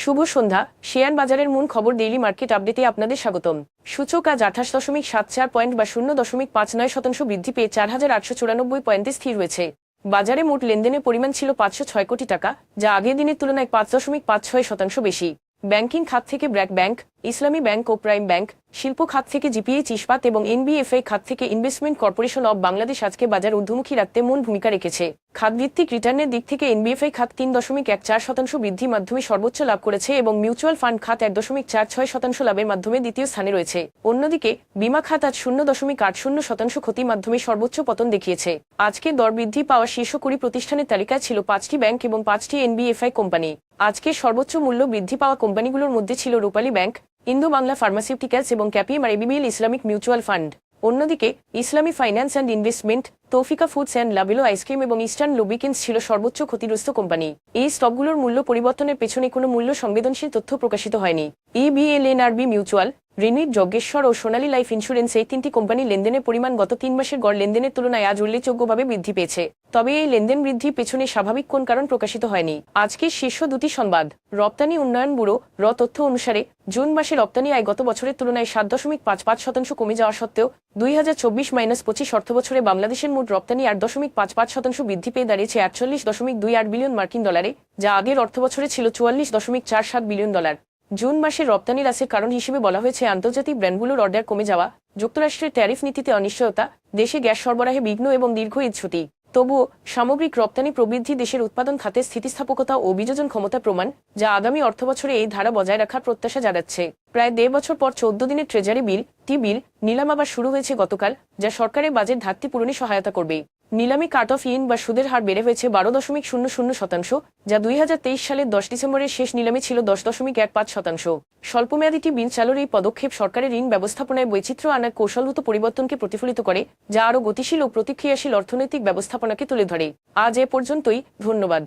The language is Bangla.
শুভ সন্ধ্যা। শেয়ার বাজারের মূল খবর ডেইলি মার্কেট আপডেটে আপনাদের স্বাগতম। সূচক আজ আঠাশ দশমিক সাত চার পয়েন্ট বা শূন্য দশমিক পাঁচ নয় শতাংশ বৃদ্ধি পেয়ে চার হাজার আটশো চুরানব্বই পয়েন্টে স্থির হয়েছে। বাজারে মোট লেনদেনের পরিমাণ ছিল পাঁচশো ছয় কোটি টাকা, যা আগের দিনের তুলনায় পাঁচ দশমিক পাঁচ ছয় শতাংশ বেশি। ব্যাংকিং খাত থেকে ব্র্যাক ব্যাংক, ইসলামী ব্যাংক ও প্রাইম ব্যাংক, শিল্প খাত থেকে জিপিএইচ ইস্পাত এবং এনবিএফআই খাত থেকে ইনভেস্টমেন্ট কর্পোরেশন অব বাংলাদেশ আজকে বাজার ঊর্ধ্বমুখী রাখতে মূল ভূমিকা রেখেছে। খাতভিত্তিক রিটার্নের দিক থেকে এনবিএফআই খাত তিন দশমিক এক চার শতাংশ বৃদ্ধির মাধ্যমে সর্বোচ্চ লাভ করেছে এবং মিউচুয়াল ফান্ড খাত এক দশমিক চার ছয় শতাংশ লাভের মাধ্যমে দ্বিতীয় স্থানে রয়েছে। অন্যদিকে, বিমা খাত আজ শূন্য দশমিক আট শূন্য শতাংশ ক্ষতির মাধ্যমে সর্বোচ্চ পতন দেখিয়েছে। আজকে দর বৃদ্ধি পাওয়া শীর্ষ কুড়ি প্রতিষ্ঠানের তালিকায় ছিল পাঁচটি ব্যাংক এবং পাঁচটি এনবিএফআই কোম্পানি। আজকে সর্বোচ্চ মূল্য বৃদ্ধি পাওয়া কোম্পানিগুলোর মধ্যে ছিল রূপালী ব্যাংক ইন্দো বাংলা ফার্মাসিউটিক্যালস এবং ক্যাপিএম আর এবিবিএল ইসলামিক মিউচুয়াল ফান্ড। অন্যদিকে, Islami finance and investment, Taufika foods and লাবিলো ice cream এবং ইস্টার্ন লুবিকেন্স ছিল সর্বোচ্চ ক্ষতিগ্রস্ত কোম্পানি। এই স্টকগুলোর মূল্য পরিবর্তনের পেছনে কোনো মূল্য সংবেদনশীল তথ্য প্রকাশিত হয়নি। ইবিএলএনআরবি মিউচুয়াল রিনিট যজ্ঞেশ্বর ও সোনালী লাইফ ইন্স্যুরেন্স এই তিনটি কোম্পানি লেনদেনের পরিমাণ গত তিন মাসের গড় লেনদেনের তুলনায় আজ উল্লেখযোগ্যভাবে বৃদ্ধি পেয়েছে। তবে এই লেনদেন বৃদ্ধির পেছনে স্বাভাবিক কোন কারণ প্রকাশিত হয়নি। আজকের শীর্ষ দুটি সংবাদ, রপ্তানি উন্নয়ন ব্যুরো, র তথ্য অনুসারে জুন মাসে রপ্তানি আয় গত বছরের তুলনায় সাত দশমিক পাঁচ পাঁচ শতাংশ কমে যাওয়া সত্ত্বেও দুই হাজার চব্বিশ মাইনাস পঁচিশ অর্থবছরে বাংলাদেশের মোট রপ্তানি আট দশমিক পাঁচ পাঁচ শতাংশ বৃদ্ধি পেয়ে দাঁড়িয়েছে আটচল্লিশ দশমিক দুই আট বিলিয়ন মার্কিন ডলারে, যা আগের অর্থবছরে ছিল চুয়াল্লিশ দশমিক চার সাত বিলিয়ন ডলার। জুন মাসে রপ্তানি হ্রাসের কারণ হিসেবে বলা হয়েছে আন্তর্জাতিক ব্র্যান্ডগুলোর অর্ডার কমে যাওয়া, যুক্তরাষ্ট্রের ট্যারিফ নীতিতে অনিশ্চয়তা, দেশে গ্যাস সরবরাহে বিঘ্ন এবং দীর্ঘ ইচ্ছুতি তবুও সামগ্রিক রপ্তানি প্রবৃদ্ধি দেশের উৎপাদন খাতে স্থিতিস্থাপকতা ও বিযোজন ক্ষমতা প্রমাণ, যা আগামী অর্থবছরে এই ধারা বজায় রাখার প্রত্যাশা জানাচ্ছে। প্রায় দেড় বছর পর চোদ্দ দিনের ট্রেজারি বিল টি বিল নিলাম আবার শুরু হয়েছে গতকাল, যা সরকারের বাজেট ঘাটতি পূরণে সহায়তা করবে। নিলামি কাট অফ ইন বা সুদের হার বেড়ে হয়েছে বারো দশমিক শূন্য শূন্য শতাংশ, যা দুই হাজার তেইশ সালের দশ ডিসেম্বরের শেষ নিলামে ছিল দশ দশমিক এক পাঁচ শতাংশ। স্বল্পমেয়াদীটি বিন চালুর এই পদক্ষেপ সরকারের ঋণ ব্যবস্থাপনায় বৈচিত্র্য আনার কৌশলগত পরিবর্তনকে প্রতিফলিত করে, যা আরও গতিশীল ও প্রতিক্রিয়াশীল অর্থনৈতিক ব্যবস্থাপনাকে তুলে ধরে। আজ এ পর্যন্তই, ধন্যবাদ।